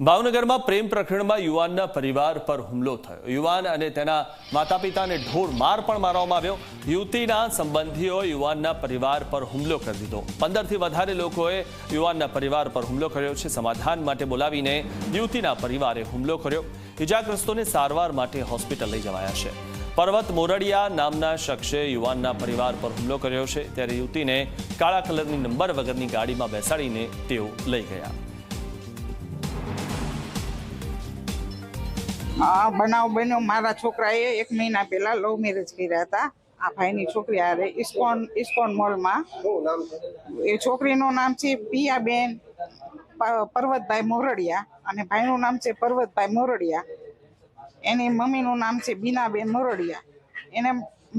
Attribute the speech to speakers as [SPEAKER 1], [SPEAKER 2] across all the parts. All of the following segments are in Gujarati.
[SPEAKER 1] ભાવનગરમાં પ્રેમ પ્રકરણમાં યુવાનના પરિવાર પર હુમલો થયો. યુવાન અને તેના માતા પિતાને ઢોર માર પણ મારવામાં આવ્યો. યુવતીના સંબંધીઓ યુવાનના પરિવાર પર હુમલો કરી દીધો. પંદરથી વધારે લોકોએ યુવાનના પરિવાર પર હુમલો કર્યો છે. સમાધાન માટે બોલાવીને યુવતીના પરિવારે હુમલો કર્યો. ઇજાગ્રસ્તોને સારવાર માટે હોસ્પિટલ લઈ જવાયા છે. પર્વત મોરડિયા નામના શખ્સે યુવાનના પરિવાર પર હુમલો કર્યો છે. ત્યારે યુવતીને કાળા કલરની નંબર વગરની ગાડીમાં બેસાડીને તેઓ લઈ ગયા.
[SPEAKER 2] આ બનાવ બન્યો. મારા છોકરાએ એક મહિના પહેલા લવ મેરેજ કર્યા હતા. આ ભાઈની છોકરી હારે ઇસ્કોન ઇસ્કોન મોલમાં એ છોકરીનું નામ છે પિયાબેન પર્વતભાઈ મોરડિયા અને ભાઈનું નામ છે પર્વતભાઈ મોરડિયા. એની મમ્મીનું નામ છે બીનાબેન મોરડિયા. એને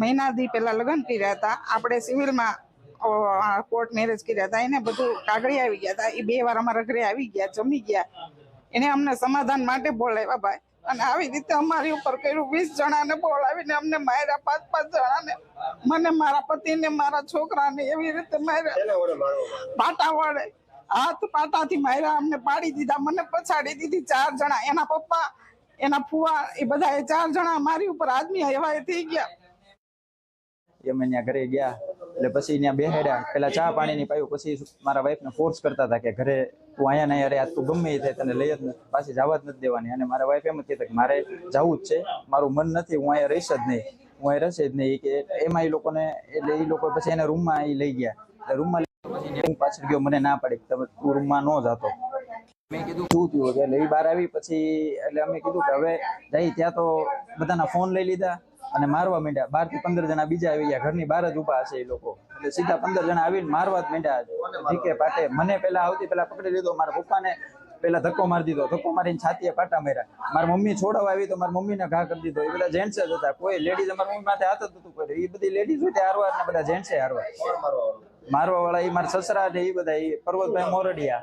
[SPEAKER 2] મહિના દી પહેલા લગ્ન કર્યા હતા. આપણે સિવિલમાં કોર્ટ મેરેજ કર્યા હતા. એને બધું કાગળી આવી ગયા હતા. એ બે વાર અમારા ઘરે આવી ગયા, જમી ગયા. એને અમને સમાધાન માટે બોલાવ્યા ભાઈ. અને આવી રીતે અમારી ઉપર કર્યું. વીસ જણાને બોલાવીને અમને માર્યા પાંચ પાંચ જણાને મને મારા પતિને મારા છોકરાને એવી રીતે માર્યા. પાટા વડે. હાથ પાટાથી માર્યા અમને પાડી દીધા મને પછાડી દીધી ચાર જણા. એના પપ્પા એના ફુવા એ બધા એ ચાર જણા મારી ઉપર આદમી એવા એ થઈ ગયા.
[SPEAKER 3] એમ અમે ત્યાં ઘરે ગયા. એટલે પછી ત્યાં બેહાડ્યા પેલા ચા પાણીની પાયું, પછી મારા વાઈફને ફોર્સ કરતા હતા કે ઘરે તું અહીંયા નહીં અરે આ તું ગમે એ થાય, તને લઈ જ પાછી જવા જ નથી દેવાની. અને મારા વાઈફ એમ જ કહેતા કે મારે જવું જ છે, મારું મન નથી, હું અહીંયા રહીશ જ નહીં. હું અહીંયા રહેશે જ નહીં. કે એમાં એ લોકોને, એટલે એ લોકો પછી એને રૂમમાં એ લઈ ગયા. એટલે રૂમમાં પછી હું પાછળ ગયો, મને ના પાડી તમે તું રૂમમાં ન જતો. મેં કીધું શું થયું? એટલે એ બહાર આવી, પછી એટલે અમે કીધું કે હવે જઈ, ત્યાં તો બધાના ફોન લઈ લીધા. અને મારવા માંડ્યા. બારથી પંદર જણા બીજા આવી ગયા. ઘરની બહાર જ ઊભા હશે એ લોકો. એટલે સીધા પંદર જણા આવીને મારવા જ માંડ્યા ઢીકે પાટે મને પેલા આવતી પેલા પકડી લીધો. મારા પપ્પાને પેલા ધક્કો મારી દીધો. ધક્કો મારીને છાતીએ પાટા માર્યા. મારી મમ્મી છોડવા આવી તો મારી મમ્મીને ઘા કરી દીધો. એ બધા જેન્ટ્સ જ હતા. કોઈ લેડીઝ અમારી મમ્મી માથે હાથ જ નતું કર્યું. એ બધી લેડીઝ હોય તે હારવાર ને બધા જેન્ટ્સે હારવા. મારવા વાળા? એ મારા સસરા ને એ બધા એ પર્વતભાઈ મોરડિયા.